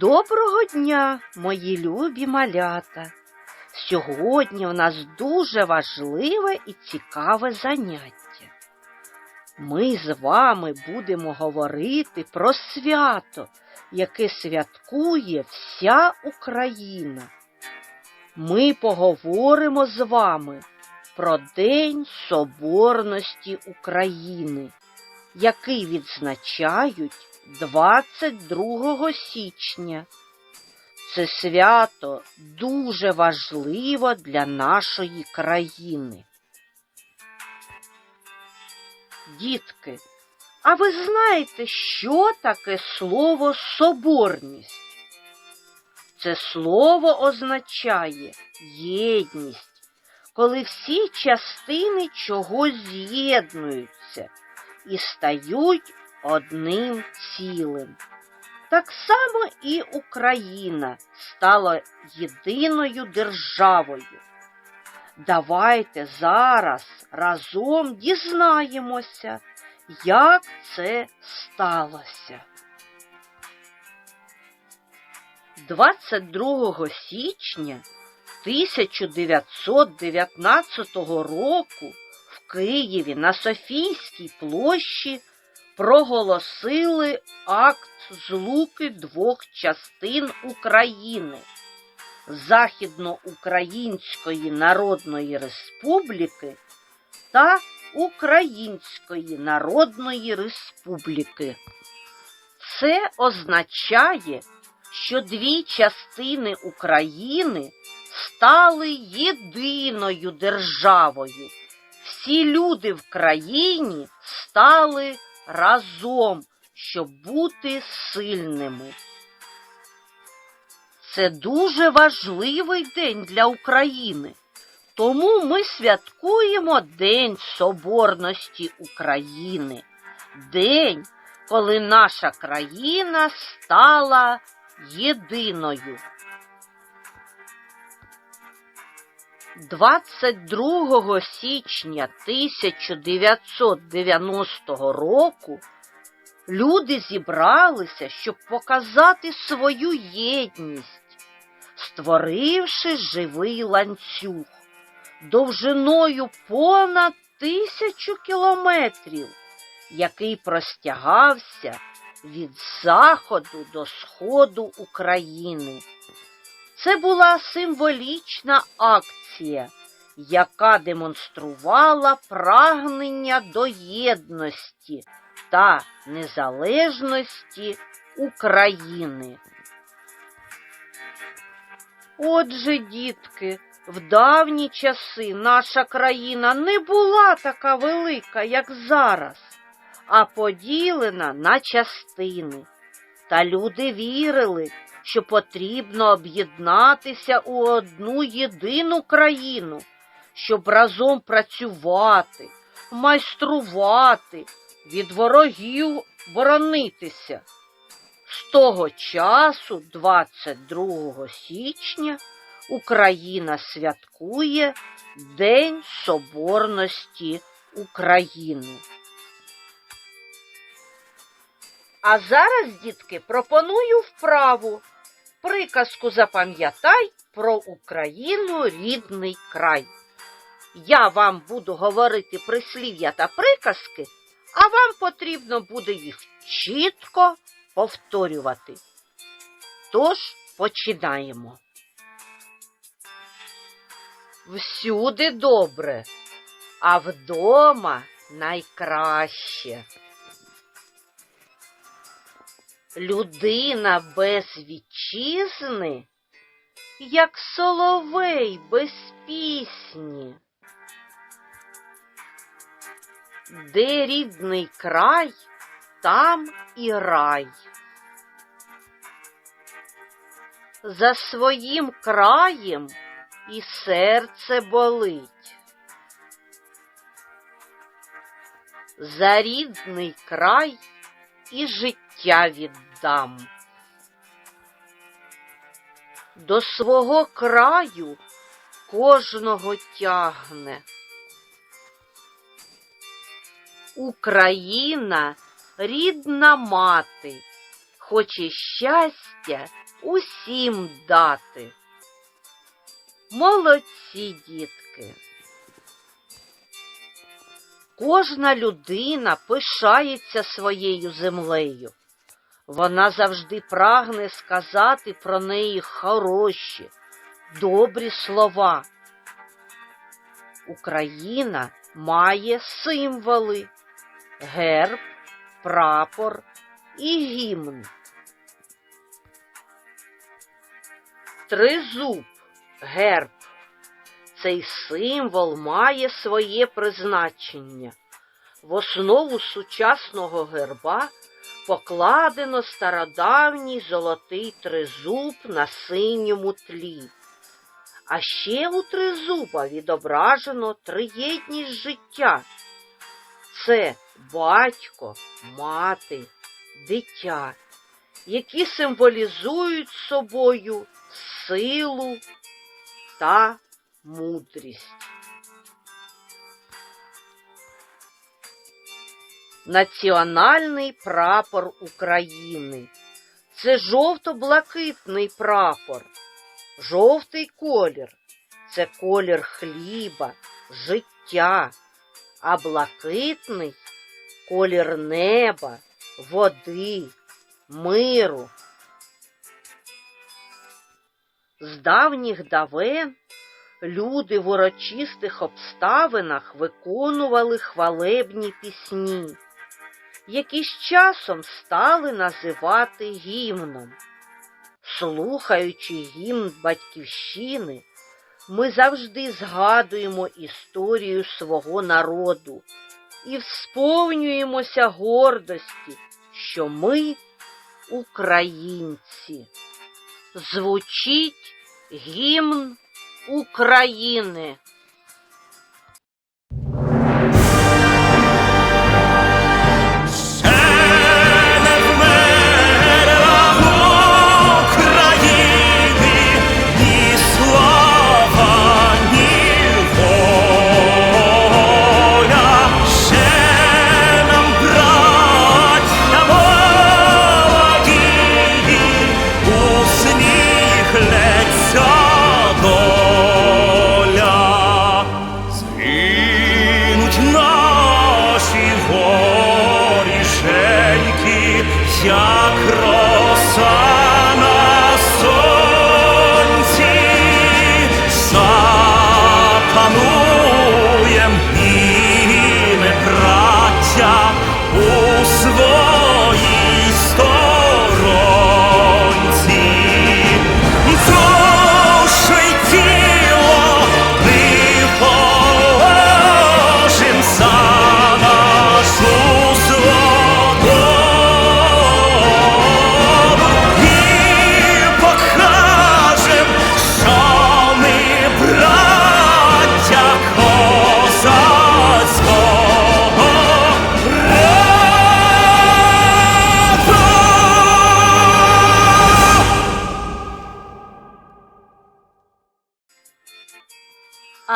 Доброго дня, мої любі малята! Сьогодні в нас дуже важливе і цікаве заняття. Ми з вами будемо говорити про свято, яке святкує вся Україна. Ми поговоримо з вами про День Соборності України, який відзначають 22 січня. Це свято дуже важливо для нашої країни. Дітки, а ви знаєте, що таке слово соборність? Це слово означає єдність, коли всі частини чогось з'єднуються і стають одним цілим. Так само і Україна стала єдиною державою. Давайте зараз разом дізнаємося, як це сталося. 22 січня 1919 року в Києві на Софійській площі проголосили акт злуки двох частин України Західноукраїнської Народної Республіки та Української Народної Республіки. Це означає, що дві частини України стали єдиною державою. Всі люди в країні стали разом, щоб бути сильними. Це дуже важливий день для України, тому ми святкуємо День Соборності України, день, коли наша країна стала єдиною. 22 січня 1990 року люди зібралися, щоб показати свою єдність, створивши живий ланцюг довжиною понад тисячу кілометрів, який простягався від заходу до сходу України. Це була символічна акція, яка демонструвала прагнення до єдності та незалежності України. Отже, дітки, в давні часи наша країна не була така велика, як зараз, а поділена на частини. Та люди вірили, що потрібно об'єднатися у одну єдину країну, щоб разом працювати, майструвати, від ворогів боронитися. З того часу, 22 січня, Україна святкує День Соборності України. А зараз, дітки, пропоную вправу. Приказку запам'ятай про Україну рідний край. Я вам буду говорити прислів'я та приказки, а вам потрібно буде їх чітко повторювати. Тож починаємо. Всюди добре, а вдома найкраще. Людина без вітчизни, як соловей без пісні. Де рідний край, там і рай. За своїм краєм і серце болить. За рідний край і життя віддам. До свого краю кожного тягне. Україна рідна мати, хоче щастя усім дати. Молодці дітки. Кожна людина пишається своєю землею. Вона завжди прагне сказати про неї хороші, добрі слова. Україна має символи герб, прапор і гімн. Тризуб, герб. Цей символ має своє призначення. В основу сучасного герба покладено стародавній золотий тризуб на синьому тлі. А ще у тризуба відображено триєдність життя. Це батько, мати, дитя, які символізують собою силу та мудрість. Національний прапор України. Це жовто-блакитний прапор. Жовтий колір це колір хліба, життя, а блакитний колір неба, води, миру. З давніх давен люди в урочистих обставинах виконували хвалебні пісні, які з часом стали називати гімном. Слухаючи гімн батьківщини, ми завжди згадуємо історію свого народу і всповнюємося гордості, що ми українці. Звучить гімн України.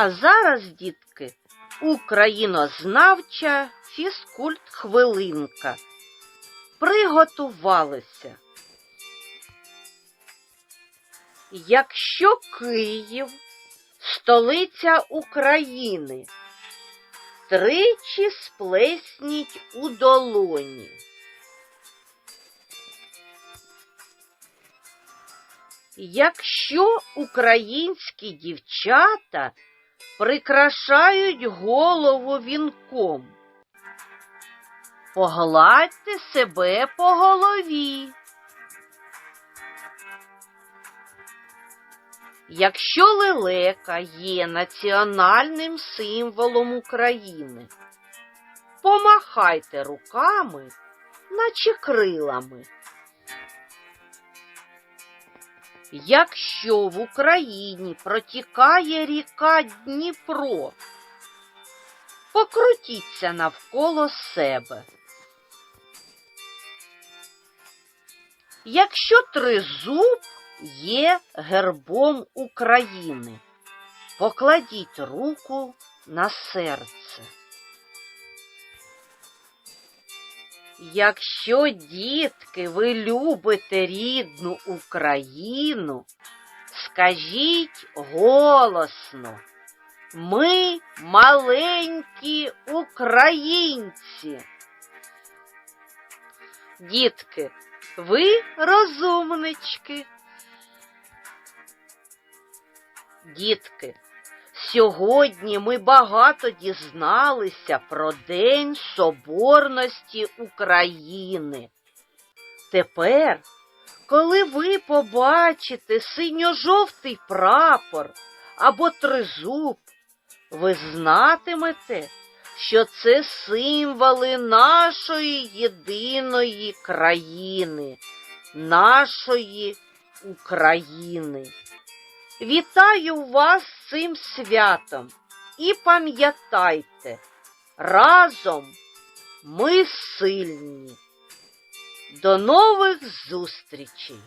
А зараз, дітки, українознавча фізкульт хвилинка. Приготувалися. Якщо Київ столиця України, тричі сплесніть у долоні. Якщо українські дівчата прикрашають голову вінком, погладьте себе по голові. Якщо лелека є національним символом України, помахайте руками, наче крилами. Якщо в Україні протікає ріка Дніпро, покрутіться навколо себе. Якщо тризуб є гербом України, покладіть руку на серце. Якщо, дітки, ви любите рідну Україну, скажіть голосно. Ми маленькі українці. Дітки, ви розумнички. Дітки, сьогодні ми багато дізналися про День Соборності України. Тепер, коли ви побачите синьо-жовтий прапор або тризуб, ви знатимете, що це символи нашої єдиної країни, нашої України. Вітаю вас цим святом і пам'ятайте, разом ми сильні. До нових зустрічей!